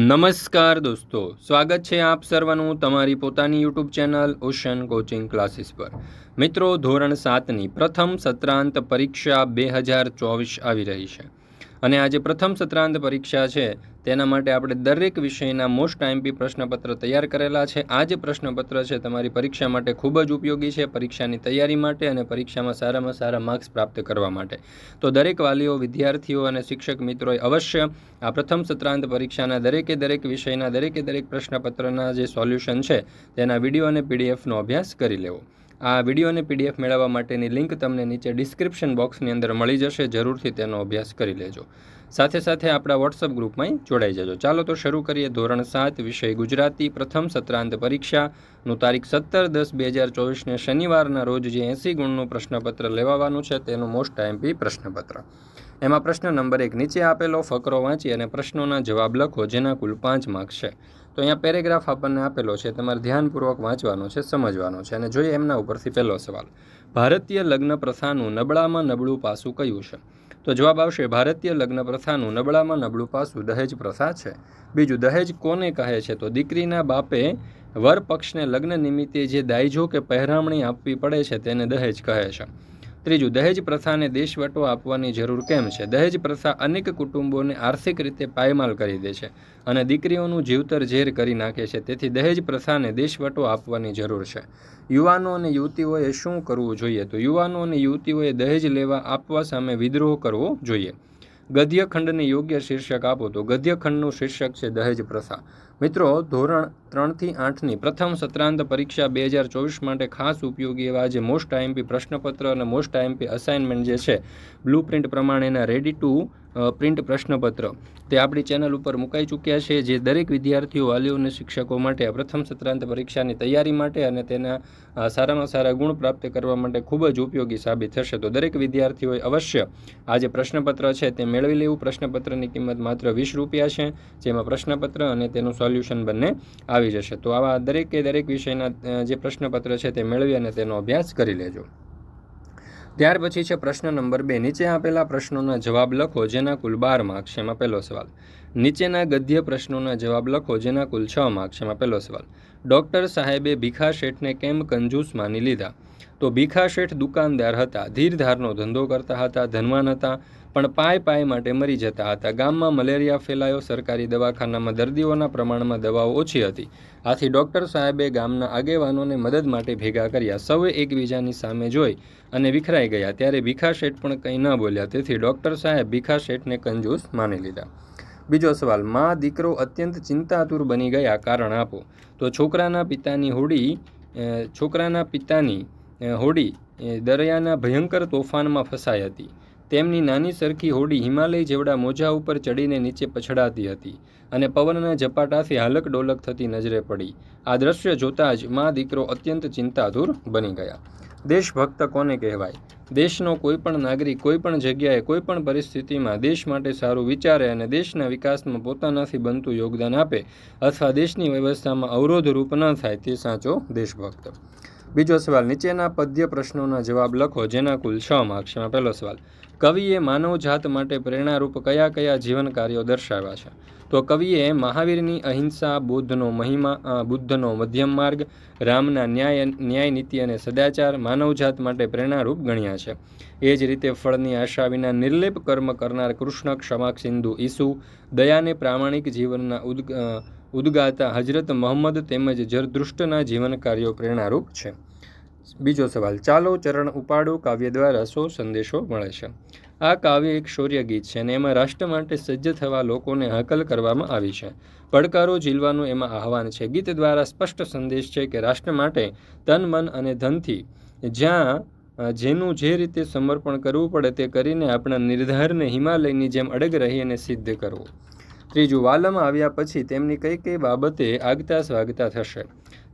નમસ્કાર દોસ્તો, સ્વાગત છે આપ સર્વનું તમારી પોતાની YouTube channel ocean coaching classes પર. મિત્રો, ધોરણ સાતની પ્રથમ સત્રાંત પરીક્ષા બે હજાર ચોવીસ આવી રહી છે. અને આજે પ્રથમ સત્રાંત પરીક્ષા છે તેના માટે આપણે દરેક વિષયના મોસ્ટ આઈમ્પી પ્રશ્નપત્ર તૈયાર કરેલા છે. આ જે પ્રશ્નપત્ર છે, તમારી પરીક્ષા માટે ખૂબ જ ઉપયોગી છે, પરીક્ષાની તૈયારી માટે અને પરીક્ષામાં સારામાં સારા માર્ક્સ પ્રાપ્ત કરવા માટે. તો દરેક વાલીઓ, વિદ્યાર્થીઓ અને શિક્ષક મિત્રોએ અવશ્ય આ પ્રથમ સત્રાંત પરીક્ષાના દરેકે દરેક વિષયના દરેકે દરેક પ્રશ્નપત્રના જે સોલ્યુશન છે, તેના વીડિયો અને પીડીએફનો અભ્યાસ કરી લેવો. આ વીડિયો અને પીડીએફ મેળવવા માટેની લિંક તમને નીચે ડિસ્ક્રિપ્શન બોક્સની અંદર મળી જશે. જરૂરથી તેનો અભ્યાસ કરી લેજો. સાથે સાથે આપણા વોટ્સઅપ ગ્રુપમાં જોડાઈ જજો. ચાલો તો શરૂ કરીએ ધોરણ સાત, વિષય ગુજરાતી, પ્રથમ સત્રાંત પરીક્ષાનું તારીખ સત્તર દસ બે હજાર ચોવીસને શનિવારના રોજ જે એંસી ગુણનું પ્રશ્નપત્ર લેવાવાનું છે તેનું મોસ્ટ ટાઈમપી પ્રશ્નપત્ર. એમાં પ્રશ્ન નંબર એક નીચે આપેલો, ફકરો વાંચી અને પ્રશ્નોના જવાબ લખો, જેના કુલ પાંચ માર્ક્સ છે. તો અહીંયા પેરેગ્રાફ આપણને આપેલો છે, તમારે ધ્યાનપૂર્વક વાંચવાનો છે, સમજવાનો છે અને જોઈએ એમના ઉપરથી પહેલો સવાલ. ભારતીય લગ્ન પ્રથાનું નબળામાં નબળું પાસું કયું છે? તો જવાબ આવશે, ભારતીય લગ્ન પ્રથાનું નબળામાં નબળું પાસું દહેજ પ્રથા છે. બીજું, દહેજ કોને કહે છે? તો દીકરીના બાપે વર પક્ષને લગ્ન નિમિત્તે જે દાયજો કે પહેરામણી આપવી પડે છે, તેને દહેજ કહે છે. ત્રીજું, દહેજ પ્રથાને દેશવટો આપવાની જરૂર કેમ છે? દહેજ પ્રથા અનેક કુટુંબોને આર્થિક રીતે પાયમાલ કરી દે છે અને દીકરીઓનું જીવતર ઝેર કરી નાખે છે. તેથી દહેજ પ્રથાને દેશવટો આપવાની જરૂર છે. યુવાનો અને યુવતીઓએ શું કરવું જોઈએ? તો યુવાનો અને યુવતીઓએ દહેજ લેવા આપવા સામે વિદ્રોહ કરવો જોઈએ. ગદ્યખંડને યોગ્ય શીર્ષક આપો તો ગદ્યખંડનું શીર્ષક છે દહેજ પ્રથા. મિત્રો, ધોરણ ત્રણથી આઠની પ્રથમ સત્રાંત પરીક્ષા બે હજાર ચોવીસ માટે ખાસ ઉપયોગી એવા જે મોસ્ટ આઈએમપી પ્રશ્નપત્ર અને મોસ્ટ આઈએમપી અસાઇનમેન્ટ જે છે, બ્લુ પ્રિન્ટ પ્રમાણેના રેડી ટુ પ્રિન્ટ પ્રશ્નપત્ર. તે આપણી ચેનલ ઉપર મુકાઈ ચૂક્યા છે. જે દરેક વિદ્યાર્થીઓ, વાલીઓ અને શિક્ષકો માટે આ પ્રથમ સત્રાંત પરીક્ષાની તૈયારી માટે અને તેના સારામાં સારા ગુણ પ્રાપ્ત કરવા માટે ખૂબ જ ઉપયોગી સાબિત થશે. તો દરેક વિદ્યાર્થીઓએ અવશ્ય આ જે પ્રશ્નપત્ર છે તે મેળવી લેવું. પ્રશ્નપત્રની કિંમત માત્ર વીસ રૂપિયા છે, જેમાં પ્રશ્નપત્ર અને તેનું સોલ્યુશન બંને આવી જશે. તો આવા દરેકે દરેક વિષયના જે પ્રશ્નપત્ર છે તે મેળવી અને તેનો અભ્યાસ કરી લેજો. ત્યાર પછી છે પ્રશ્ન નંબર બે. નીચે આપેલા પ્રશ્નોના જવાબ લખો, જેના કુલ બાર માર્ક્સ એમાં પહેલો સવાલ. નીચેના ગદ્ય પ્રશ્નોના જવાબ લખો, જેના કુલ છ માર્ક્સ એમાં પહેલો સવાલ. ડૉક્ટર સાહેબે ભીખા શેઠને કેમ કંજૂસ માની લીધા? તો ભીખા શેઠ દુકાનદાર હતા ધીરધારનો ધંધો કરતા હતા, ધનવાન હતા, પણ પાય પાય માટે મરી જતા હતા. ગામમાં મલેરિયા ફેલાયો, સરકારી દવાખાનામાં દર્દીઓના પ્રમાણમાં દવાઓ ઓછી હતી. આથી ડૉક્ટર સાહેબે ગામના આગેવાનોને મદદ માટે ભેગા કર્યા. સૌએ એકબીજાની સામે જોઈ અને વિખરાઈ ગયા. ત્યારે ભીખા શેઠ પણ કંઈ ન બોલ્યા. તેથી ડૉક્ટર સાહેબ ભીખા શેઠને કંજૂસ માની લીધા. બીજો સવાલ, મા દીકરો અત્યંત ચિંતાતુર બની ગયા, કારણ આપો. તો છોકરાના પિતાની હોડી છોકરાના પિતાની હોડી દરિયાના ભયંકર તોફાનમાં ફસાઈ હતી. તેમની નાની સરખી હોડી હિમાલય જેવડા મોજા ઉપર ચડીને નીચે પછડાતી હતી અને પવનના ઝપાટાથી હાલક ડોલક થતી નજરે પડી. આ દ્રશ્ય જોતાં જ મા દીકરો અત્યંત ચિંતાધૂર બની ગયા. દેશભક્ત કોને કહેવાય? દેશનો કોઈપણ નાગરિક કોઈપણ જગ્યાએ કોઈપણ પરિસ્થિતિમાં દેશ માટે સારું વિચારે અને દેશના વિકાસમાં પોતાનાથી બનતું યોગદાન આપે અથવા દેશની વ્યવસ્થામાં અવરોધરૂપ ન થાય તે સાચો દેશભક્ત. બીજો સવાલ, નીચેના પદ્ય પ્રશ્નોના જવાબ લખો, જેના કુલ છ માર્ક્સમાં પહેલો સવાલ, કવિએ માનવજાત માટે પ્રેરણારૂપ કયા કયા જીવન કાર્યો દર્શાવ્યા છે? તો કવિએ મહાવીરની અહિંસા, બુદ્ધનો મહિમા બુદ્ધનો મધ્યમ માર્ગ, રામના ન્યાય ન્યાય નીતિ અને સદાચાર માનવજાત માટે પ્રેરણારૂપ ગણ્યા છે. એ જ રીતે ફળની આશા વિના નિર્લેપ કર્મ કરનાર કૃષ્ણ ક્ષમા સિંધુ, ઈસુ, દયાને પ્રામાણિક જીવનના ઉદ ઉદગાતા હજરત મોહમ્મદ તેમજ જરદૃષ્ટના જીવન કાર્યો પ્રેરણારૂપ છે. બીજો સવાલ, ચાલો ચરણ ઉપાડો કાવ્ય દ્વારા સો સંદેશો મળે છે. આ કાવ્ય એક શૌર્ય ગીત છે અને એમાં રાષ્ટ્ર માટે સજ્જ થવા લોકોને હકલ કરવામાં આવી છે. પડકારો ઝીલવાનું એમાં આહવાન છે. ગીત દ્વારા સ્પષ્ટ સંદેશ છે કે રાષ્ટ્ર માટે તન, મન અને ધનથી જ્યાં જેનું જે રીતે સમર્પણ કરવું પડે તે કરીને આપણા નિર્ધારને હિમાલયની જેમ અડગ રહી અને સિદ્ધ કરવું. ત્રીજું, વાલમ આવ્યા પછી તેમની કઈ કઈ બાબતે આગતા સ્વાગતા થશે?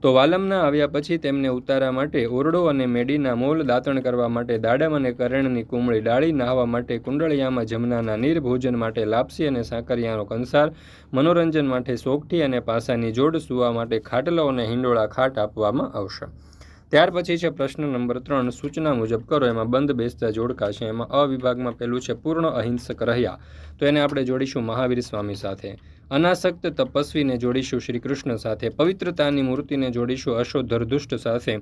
તો વાલમના આવ્યા પછી તેમને ઉતારા માટે ઓરડો અને મેડીના મોલ દાંતણ કરવા માટે દાડમ અને કરણની કુમળી ડાળી નાહવા માટે કુંડળિયામાં જમનાના નીર ભોજન માટે લાપસી અને સાકરિયાનો કંસાર, મનોરંજન માટે સોગઠી અને પાસાની જોડ સુવા માટે ખાટલો અને હિંડોળા ખાટ આપવામાં આવશે. ત્યાર પછી છે પ્રશ્ન નંબર ત્રણ, સૂચના મુજબ કરો, એમાં બંધ બેસતા જોડકા છે એમાં અ વિભાગમાં પેલું છે પૂર્ણ અહિંસક રહ્યા. તો એને આપણે જોડીશું મહાવીર સ્વામી સાથે. અનાસક્ત તપસ્વીને જોડીશું શ્રી કૃષ્ણ સાથે. પવિત્રતાની મૂર્તિને જોડીશું અશોધરદુષ્ટ સાથે.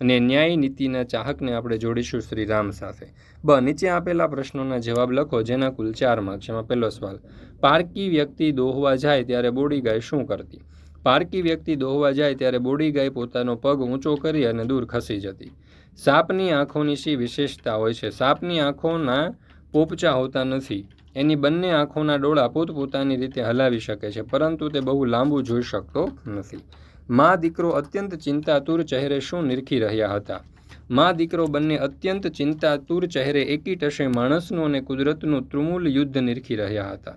અને ન્યાય નીતિના ચાહકને આપણે જોડીશું શ્રી રામ સાથે. બ, નીચે આપેલા પ્રશ્નોના જવાબ લખો, જેના કુલ ચાર માર્ક છે. એમાં પહેલો સવાલ, પારકી વ્યક્તિ દોહવા જાય ત્યારે બોડી ગાય શું કરતી? પારકી વ્યક્તિ દોહવા જાય ત્યારે બોડી ગાય પોતાનો પગ ઊંચો કરી અને દૂર ખસી જતી. સાપની આંખોની શી વિશેષતા હોય છે? સાપની આંખોના પોપચા હોતા નથી. એની બંને આંખોના ડોળા પોતપોતાની રીતે હલાવી શકે છે, પરંતુ તે બહુ લાંબુ જોઈ શકતો નથી. મા દીકરો અત્યંત ચિંતાતુર ચહેરે શું નિરખી રહ્યા હતા? મા દીકરો બંને અત્યંત ચિંતાતુર ચહેરે એકી ટશે માણસનું અને કુદરતનું તૃમૂલ યુદ્ધ નિરખી રહ્યા હતા.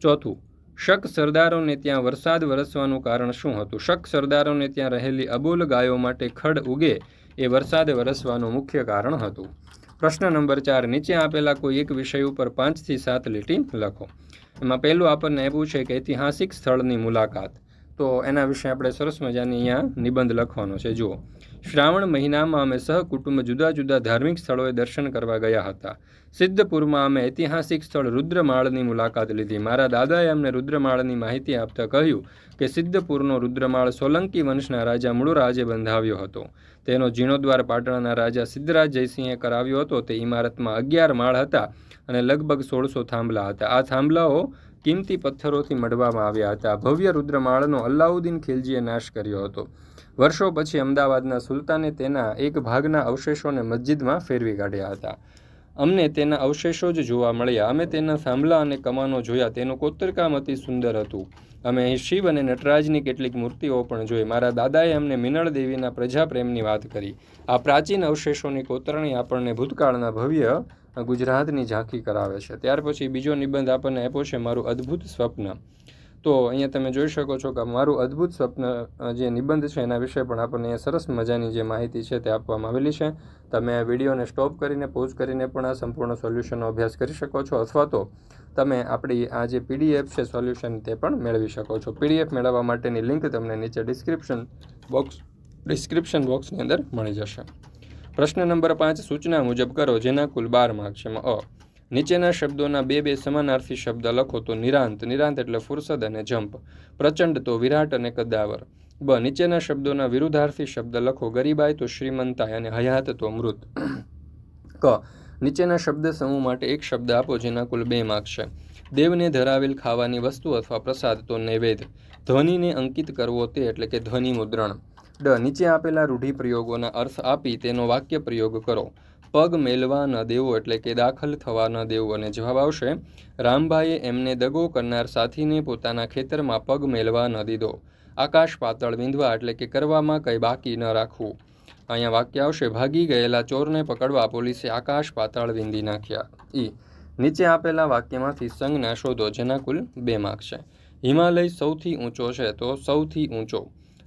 ચોથું શક સરદારોને ત્યાં વરસાદ વરસવાનું કારણ શું હતું? શક સરદારોને ત્યાં રહેલી અબોલ ગાયો માટે ખડ ઉગે એ વરસાદ વરસવાનું મુખ્ય કારણ હતું. પ્રશ્ન નંબર ચાર, નીચે આપેલા કોઈ એક વિષય ઉપર પાંચથી સાત લીટી લખો. એમાં પહેલું આપણને આપ્યું છે કે ઐતિહાસિક સ્થળની મુલાકાત. તો એના વિશે આપણે સરસ મજાની અહીંયા નિબંધ લખવાનો છે. જુઓ. શ્રાવણ મહિનામાં અમે સહકુટુંબ જુદા જુદા ધાર્મિક સ્થળોએ દર્શન કરવા ગયા હતા. સિદ્ધપુરમાં અમે ઐતિહાસિક સ્થળ રુદ્રમાળની મુલાકાત લીધી. મારા દાદાએ અમને રુદ્રમાળની માહિતી આપતા કહ્યું કે સિદ્ધપુરનો રુદ્રમાળ સોલંકી વંશના રાજા મૂળરાજે બંધાવ્યો હતો. તેનો જીર્ણોદ્વાર પાટણના રાજા સિદ્ધરાજ જયસિંહે કરાવ્યો હતો. તે ઇમારતમાં અગિયાર માળ હતા અને લગભગ સોળસો થાંભલા હતા. આ થાંભલાઓ કિંમતી પથ્થરોથી મઢવામાં આવ્યા હતા. ભવ્ય રુદ્રમાળનો અલ્લાઉદ્દીન ખિલજીએ નાશ કર્યો હતો. વર્ષો પછી અમદાવાદના સુલતાને તેના એક ભાગના અવશેષોને મસ્જિદમાં ફેરવી કાઢ્યા હતા. અમને તેના અવશેષો જ જોવા મળ્યા. અમે તેના થાંભલા અને કમાનો જોયા. તેનું કોતરકામ અતિ સુંદર હતું. અમે અહીં શિવ અને નટરાજની કેટલીક મૂર્તિઓ પણ જોઈ. મારા દાદાએ અમને મિનળ દેવીના પ્રજાપ્રેમની વાત કરી. આ પ્રાચીન અવશેષોની કોતરણી આપણને ભૂતકાળના ભવ્ય ગુજરાતની ઝાંખી કરાવે છે. ત્યાર પછી બીજો નિબંધ આપણને આપ્યો છે મારું અદ્ભુત સ્વપ્ન. તો અહીંયા તમે જોઈ શકો છો કે મારું અદ્ભુત સ્વપ્ન જે નિબંધ છે એના વિશે પણ આપણને અહીંયા સરસ મજાની જે માહિતી છે તે આપવામાં આવેલી છે. તમે આ વિડીયોને સ્ટોપ કરીને, પોઝ કરીને પણ આ સંપૂર્ણ સોલ્યુશનનો અભ્યાસ કરી શકો છો અથવા તો તમે આપણી આ જે પીડીએફ છે સોલ્યુશન તે પણ મેળવી શકો છો. પીડીએફ મેળવવા માટેની લિંક તમને નીચે ડિસ્ક્રિપ્શન બોક્સ, ડિસ્ક્રિપ્શન બોક્સની અંદર મળી જશે. પ્રશ્ન નંબર પાંચ, સૂચના મુજબ કરો જેના કુલ બાર માર્ક છે. અ. નીચેના શબ્દોના બે બે સમાનાર્થી શબ્દ લખો તો નિરાંત નિરાંત એટલે ફુરસદ અને જંપ. પ્રચંડ તો વિરાટ અને કદાવર. બ, નીચેના શબ્દોના વિરુદ્ધાર્થી શબ્દ લખો ગરીબાઈ તો શ્રીમંતાય અને હયાત તો મૃત. ક, નીચેના શબ્દ સમૂહ માટે એક શબ્દ આપો જેના કુલ બે માર્ક છે. દેવને ધરાવેલ ખાવાની વસ્તુ અથવા પ્રસાદ તો નૈવેદ્ય. ધ્વનિને અંકિત કરવો તે એટલે કે ધ્વનિ મુદ્રણ ડ નીચે આપેલા રૂઢિપ્રયોગોના અર્થ આપી તેનો વાક્ય પ્રયોગ કરો. પગ મેલવા ન દેવો એટલે કે દાખલ થવા ન દેવું અને જવાબ આવશે, રામભાઈએ એમને દગો કરનાર સાથીને પોતાના ખેતરમાં પગ મેલવા ન દીધો. આકાશ પાતળ વિંધવા એટલે કે કરવામાં કંઈ બાકી ન રાખવું. અહીંયા વાક્ય આવશે, ભાગી ગયેલા ચોરને પકડવા પોલીસે આકાશ પાતળ વિંધી નાખ્યા. ઈ. નીચે આપેલા વાક્યમાંથી સંજ્ઞા શોધો, જેના કુલ બે માર્ક છે. હિમાલય સૌથી ઊંચો છે તો સૌથી ઊંચો.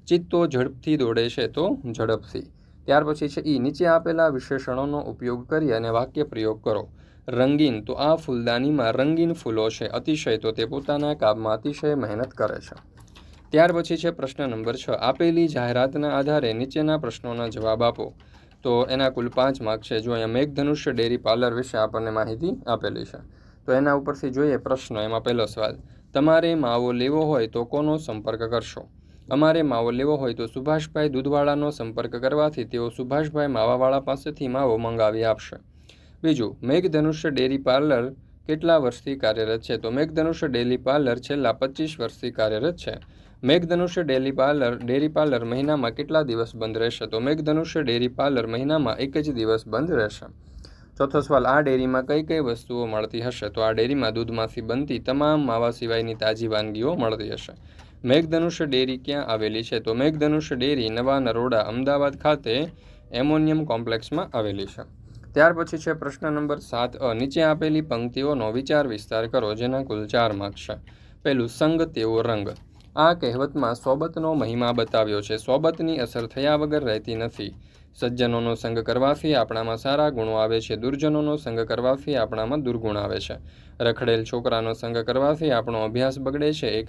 ચિત્તો ઝડપથી દોડે છે તો ઝડપથી. ત્યાર પછી છે ઈ. નીચે આપેલા વિશેષણોનો ઉપયોગ કરી અને વાક્ય પ્રયોગ કરો. રંગીન. તો આ ફૂલદાનીમાં રંગીન ફૂલો છે. અતિશય તો તે પોતાના કામમાં અતિશય મહેનત કરે છે. ત્યાર પછી છે પ્રશ્ન નંબર છ. આપેલી જાહેરાતના આધારે નીચેના પ્રશ્નોના જવાબ આપો. તો એના કુલ પાંચ માર્ક છે. જો અહીંયા મેઘધનુષ્ય ડેરી પાર્લર વિશે આપણને માહિતી આપેલી છે. તો એના ઉપરથી જોઈએ પ્રશ્ન. એમાં પહેલો સવાલ. તમારે માવો લેવો હોય તો કોનો સંપર્ક કરશો? અમારે માવો લેવો હોય તો સુભાષભાઈ દૂધવાળાનો સંપર્ક કરવાથી તેઓ સુભાષભાઈ માવાવાળા પાસેથી માવો મંગાવી આપશે. બીજું, મેઘધનુષ્ય ડેરી પાર્લર કેટલા વર્ષથી કાર્યરત છે? તો મેઘધનુષ્ય ડેરી પાર્લર છેલ્લા પચીસ વર્ષથી કાર્યરત છે. મેઘધનુષ્ય ડેરી પાર્લર ડેરી પાર્લર મહિનામાં કેટલા દિવસ બંધ રહેશે? તો મેઘધનુષ્ય ડેરી પાર્લર મહિનામાં એક જ દિવસ બંધ રહેશે. ચોથો સવાલ, આ ડેરીમાં કઈ કઈ વસ્તુઓ મળતી હશે? તો આ ડેરીમાં દૂધમાંથી બનતી તમામ માવા સિવાયની તાજી વાનગીઓ મળતી હશે. મેઘધનુષ્ય ડેરી ક્યાં આવેલી છે? તો મેઘધનુષ્ય ડેરી નવા નરોડા અમદાવાદ ખાતે એમોનિયમ કોમ્પ્લેક્સમાં આવેલી છે. ત્યાર પછી છે પ્રશ્ન નંબર સાત અ. નીચે આપેલી પંક્તિઓનો વિચાર વિસ્તાર કરો, જેના કુલ ચાર માર્ક્સ છે. પહેલું, સંગ તેવો રંગ. આ કહેવતમાં સોબતનો મહિમા બતાવ્યો છે. સોબતની અસર થયા વગર રહેતી નથી. સજ્જનોનો સંગ કરવાથી આપણામાં સારા ગુણો આવે છે. દુર્જનોનો સંગ કરવાથી આપણામાં દુર્ગુણ આવે છે. રખડેલ છોકરાનો સંગ કરવાથી આપણો અભ્યાસ બગડે છે. એક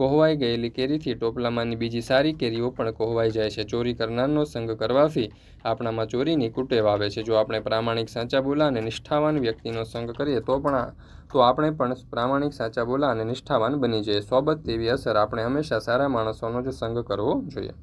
કોહવાઈ ગયેલી કેરીથી ટોપલામાંની બીજી સારી કેરીઓ પણ કોહવાઈ જાય છે. ચોરી કરનારનો સંગ કરવાથી આપણામાં ચોરીની કુટેવ આવે છે. જો આપણે પ્રામાણિક સાચા બોલા અને નિષ્ઠાવાન વ્યક્તિનો સંગ કરીએ તો પણ તો આપણે પણ પ્રામાણિક સાચા બોલા અને નિષ્ઠાવાન બની જઈએ. સોબત તેવી અસર આપણે હંમેશા સારા માણસોનો જ સંગ કરવો જોઈએ.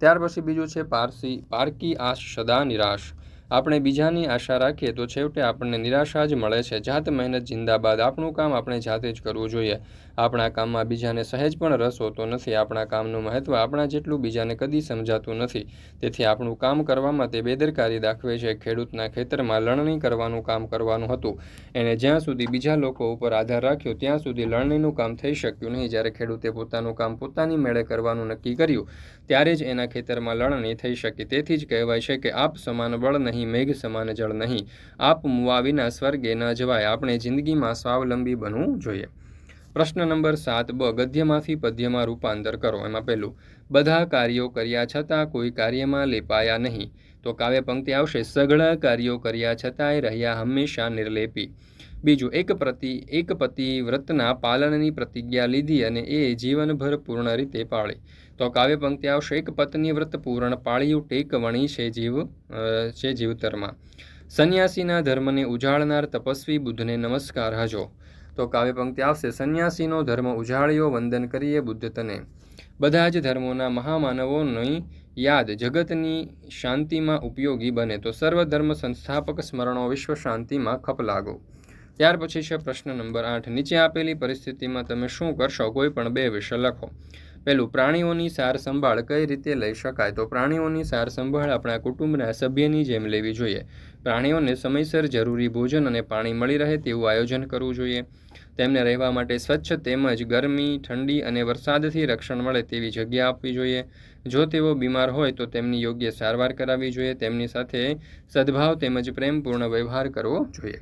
ત્યાર પછી બીજું છે પારસી, પારકી આશ સદા નિરાશ. આપણે બીજાની આશા રાખીએ તો છેવટે આપણને નિરાશા જ મળે છે. જાત મહેનત, જિંદાબાદ, આપણું કામ આપણે જાતે જ કરવું જોઈએ. આપણા કામમાં બીજાને સહેજ પણ રસ હોતો નથી, આપણા કામનું મહત્ત્વ આપણા જેટલું બીજાને કદી સમજાતું નથી. તેથી આપણું કામ કરવામાં તે બેદરકારી દાખવે છે. ખેડૂતના ખેતરમાં લણણી કરવાનું કામ કરવાનું હતું. એણે જ્યાં સુધી બીજા લોકો ઉપર આધાર રાખ્યો, ત્યાં સુધી લણણીનું કામ થઈ શક્યું નહીં. જ્યારે ખેડૂતે પોતાનું કામ પોતાની મેળે કરવાનું નક્કી કર્યું, ત્યારે જ એના ખેતરમાં લણણી થઈ શકી. તેથી જ કહેવાય છે કે આપ સમાન બળ નહીં, મેઘ સમાન જળ નહીં. આપ મુવા વિના સ્વર્ગે ન જવાય. આપણે જિંદગીમાં સ્વાવલંબી બનવું જોઈએ. પ્રશ્ન નંબર સાત, બ ગદ્યમાંથી પદ્યમાં રૂપાંતર કરો. એમાં પહેલું, બધા કાર્યો કર્યા છતાં કોઈ કાર્યમાં લેપાયા નહીં. તો કાવ્ય પંક્તિ આવશે સઘળા કાર્યો કર્યા છતાંય રહ્યા હંમેશા નિર્લેપી. બીજું, એક પ્રતિ, એક પતિ વ્રતના પાલનની પ્રતિજ્ઞા લીધી અને એ જીવનભર પૂર્ણ રીતે પાળી. તો કાવ્ય પંક્તિ આવશે, એક પત્ની વ્રત પૂર્ણ પાળ્યું, ટેક વણી છે જીવ છે જીવતરમાં. સંન્યાસીના ધર્મને ઉજાળનાર તપસ્વી બુદ્ધને નમસ્કાર, હજો. તો કાવ્ય પંક્તિ આવશે. સંન્યાસીનો ધર્મ ઉજાળ્યો, વંદન કરીએ બુદ્ધ તને બધા જ ધર્મોના મહામાનવોની યાદ, જગતની શાંતિમાં ઉપયોગી બને. તો સર્વધર્મ સંસ્થાપક સ્મરણો વિશ્વ શાંતિમાં ખપ લાગો. ત્યાર પછી છે પ્રશ્ન નંબર આઠ. નીચે આપેલી પરિસ્થિતિમાં તમે શું કરશો? કોઈ પણ બે વિશે લખો. પહેલું, પ્રાણીઓની સાર સંભાળ કઈ રીતે લઈ શકાય? તો પ્રાણીઓની સાર સંભાળ આપણા કુટુંબના સભ્યની જેમ લેવી જોઈએ. પ્રાણીઓને સમયસર જરૂરી ભોજન અને પાણી મળી રહે તેવું આયોજન કરવું જોઈએ. તેમને રહેવા માટે સ્વચ્છ તેમજ ગરમી, ઠંડી અને વરસાદથી રક્ષણ મળે તેવી જગ્યા આપવી જોઈએ. જો તેઓ બીમાર હોય તો તેમની યોગ્ય સારવાર કરાવવી જોઈએ. તેમની સાથે સદભાવ તેમજ પ્રેમપૂર્ણ વ્યવહાર કરવો જોઈએ.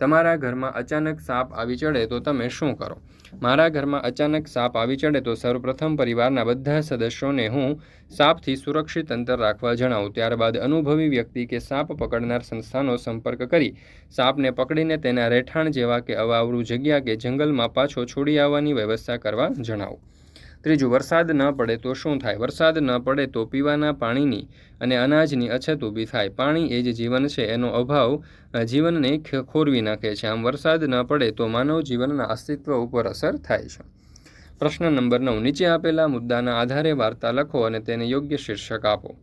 તમારા ઘરમાં અચાનક સાપ આવી ચડે તો તમે શું કરો? મારા ઘરમાં અચાનક સાપ આવી ચડે તો સર્વપ્રથમ પરિવારના બધા સદસ્યોને હું સાપથી સુરક્ષિત અંતર રાખવા જણાવું. ત્યારબાદ અનુભવી વ્યક્તિ કે સાપ પકડનાર સંસ્થાનો સંપર્ક કરી સાપને પકડીને તેના રહેઠાણ જેવા કે અવાવરું જગ્યા કે જંગલમાં પાછો છોડી આવવાની વ્યવસ્થા કરવા જણાવું. ત્રીજું, વરસાદ ન પડે તો શું થાય? વરસાદ ન પડે તો પીવાના પાણીની અને અનાજની અછત ઊભી થાય. પાણી એ જ જીવન છે. એનો અભાવ જીવનને ખોરવી નાખે છે. આમ વરસાદ ન પડે તો માનવ જીવનના અસ્તિત્વ ઉપર અસર થાય છે. પ્રશ્ન નંબર નવ. નીચે આપેલા મુદ્દાના આધારે વાર્તા લખો અને તેને યોગ્ય શીર્ષક આપો.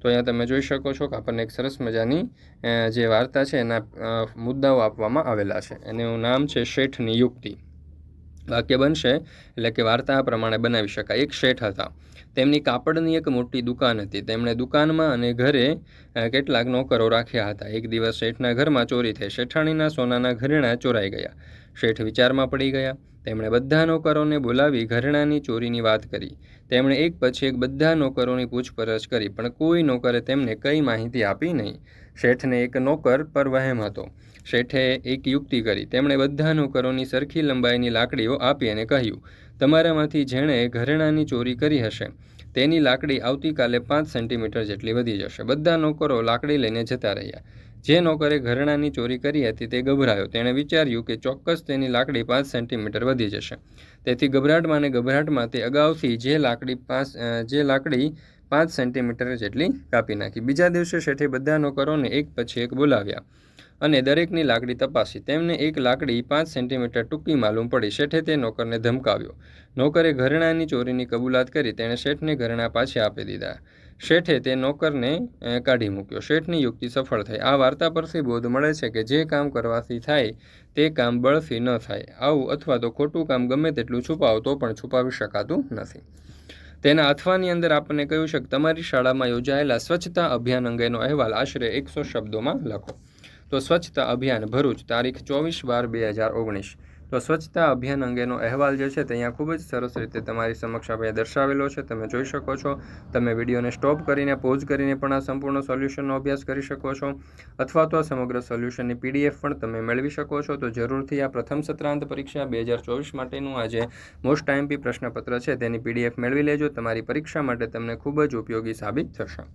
તો અહીંયા તમે જોઈ શકો છો કે આપણને એક સરસ મજાની જે વાર્તા છે એના મુદ્દાઓ આપવામાં આવેલા છે. એનું નામ છે શેઠની યુક્તિ વાક્ય બનશે, એટલે કે વાર્તા પ્રમાણે બનાવી શકાય. એક શેઠ હતા. તેમની કાપડની એક મોટી દુકાન હતી. તેમણે દુકાનમાં અને ઘરે કેટલાક નોકરો રાખ્યા હતા. એક દિવસ શેઠના ઘરમાં ચોરી થઈ. શેઠાણીના સોનાના ઘરેણાં ચોરાઈ ગયા. શેઠ વિચારમાં પડી ગયા. તેમણે બધા નોકરોને બોલાવી ઘરેણાંની ચોરીની વાત કરી. તેમણે એક પછી એક બધા નોકરોની પૂછપરછ કરી, પણ કોઈ નોકરે તેમને કંઈ માહિતી આપી નહીં. શેઠને એક નોકર પર વહેમ હતો. શેઠે એક યુક્તિ કરી. તેમણે બધા નોકરોની સરખી લંબાઈની લાકડીઓ આપી અને કહ્યું, તમારામાંથી જેણે ઘરેણાંની ચોરી કરી હશે, તેની લાકડી આવતીકાલે પાંચ સેન્ટીમીટર જેટલી વધી જશે. બધા નોકરો લાકડી લઈને જતા રહ્યા. જે નોકરે ઘરેણાંની ચોરી કરી હતી તે ગભરાયો. તેણે વિચાર્યું કે ચોક્કસ તેની લાકડી પાંચ સેન્ટીમીટર વધી જશે. તેથી ગભરાટમાં અને ગભરાટમાં તે અગાઉથી જે લાકડી પાંચ જે લાકડી પાંચ સેન્ટીમીટર જેટલી કાપી નાખી. બીજા દિવસે શેઠે બધા નોકરોને એક પછી એક બોલાવ્યા. અને દરેકની લાકડી તપાસી. તેમને એક લાકડી પાંચ સેન્ટીમીટર ટૂંકી માલુમ પડી. શેઠે તે નોકરને ધમકાવ્યો. નોકરે ઘરેણાની ચોરીની કબૂલાત કરી તેણે શેઠને ઘરેણા પાછી આપી દીધા. શેઠે તે નોકરને કાઢી મૂક્યો. શેઠની યુક્તિ સફળ થઈ. આ વાર્તા પરથી બોધ મળે છે કે જે કામ કરવાથી થાય, તે કામ બળથી ન થાય. આવું અથવા તો ખોટું કામ ગમે તેટલું છુપાવો, તો પણ છુપાવી શકાતું નથી. તેના અથવાની અંદર આપણને કહ્યું છે કે તમારી શાળામાં યોજાયેલા સ્વચ્છતા અભિયાન અંગેનો અહેવાલ આશરે એકસો શબ્દોમાં લખો. તો સ્વચ્છતા અભિયાન ભરૂચ, તારીખ ચોવીસ બાર બે હજાર ઓગણીસ. તો સ્વચ્છતા અભિયાન અંગેનો અહેવાલ જે છે તે અહીંયા ખૂબ જ સરસ રીતે તમારી સમક્ષ આપણે દર્શાવેલો છે. તમે જોઈ શકો છો. તમે વિડીયોને સ્ટોપ કરીને, પોઝ કરીને પણ આ સંપૂર્ણ સોલ્યુશનનો અભ્યાસ કરી શકો છો. અથવા તો આ સમગ્ર સોલ્યુશનની પીડીએફ પણ તમે મેળવી શકો છો. તો જરૂરથી આ પ્રથમ સત્રાંત પરીક્ષા બે હજાર ચોવીસ માટેનું આ જે મોસ્ટ ટાઈમપી પ્રશ્નપત્ર છે. તેની પીડીએફ મેળવી લેજો. તમારી પરીક્ષા માટે તમને ખૂબ જ ઉપયોગી સાબિત થશે.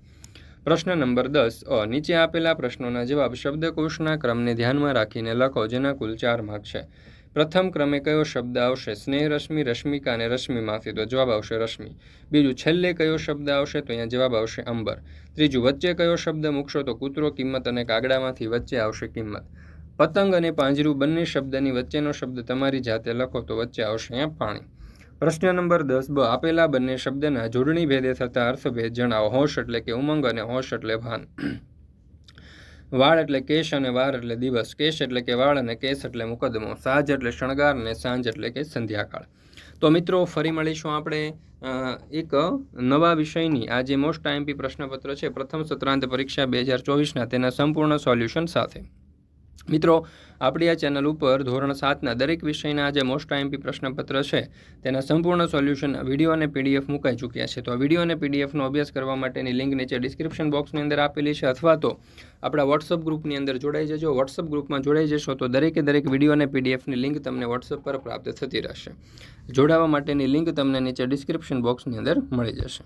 પ્રશ્ન નંબર દસ, અ, નીચે આપેલા પ્રશ્નોના જવાબ શબ્દકોશના ક્રમને ધ્યાનમાં રાખીને લખો, જેના કુલ ચાર માર્ક છે. પ્રથમ ક્રમે કયો શબ્દ આવશે? સ્નેહ રશ્મિ, રશ્મિકા અને રશ્મિમાંથી તો જવાબ આવશે રશ્મિ. બીજું, છેલ્લે કયો શબ્દ આવશે? તો અહીંયા જવાબ આવશે અંબર. ત્રીજું, વચ્ચે કયો શબ્દ મૂકશો? તો કૂતરો, કિંમત અને કાગડામાંથી વચ્ચે આવશે કિંમત. પતંગ અને પાંજરું બંને શબ્દની વચ્ચેનો શબ્દ તમારી જાતે લખો તો વચ્ચે આવશે અહીંયા પાણી. પ્રશ્ન નંબર દસ, બ, આપેલા બંને શબ્દના જોડણી ભેદે થતા અર્થભેદ જણાવો. હોશ એટલે કે ઉમંગ અને હોશ એટલે ભાન. વાળ એટલે કેશ અને વાર એટલે દિવસ. કેશ એટલે કે વાળ અને કેસ એટલે મુકદ્દમો. સાજ એટલે શણગાર અને સાંજ એટલે કે સંધ્યાકાળ. તો મિત્રો, ફરી મળીશું આપણે એક નવા વિષયની. આ જે મોસ્ટ આઈએમપી પ્રશ્નપત્ર છે. પ્રથમ સત્રાંત પરીક્ષા બે હજાર ચોવીસના. તેના સંપૂર્ણ સોલ્યુશન સાથે. મિત્રો, આપણી આ ચેનલ ઉપર ધોરણ સાતના દરેક વિષયના જે મોસ્ટ આઈએમપી પ્રશ્નપત્ર છે. તેના સંપૂર્ણ સોલ્યુશન વીડિયો અને પીડીએફ મુકાઈ ચૂક્યા છે. તો આ વીડિયો અને પીડીએફનો અભ્યાસ કરવા માટેની લિંક નીચે ડિસ્ક્રિપ્શન બોક્સની અંદર આપેલી છે અથવા તો આપણા વોટ્સઅપ ગ્રુપની અંદર જોડાઈ જજો. વોટ્સઅપ ગ્રુપમાં જોડાઈ જશો તો દરેકે દરેક વીડિયો અને પીડીએફની લિંક તમને વોટ્સઅપ પર પ્રાપ્ત થતી રહેશે. જોડાવા માટેની લિંક તમને નીચે ડિસ્ક્રિપ્શન બોક્સની અંદર મળી જશે.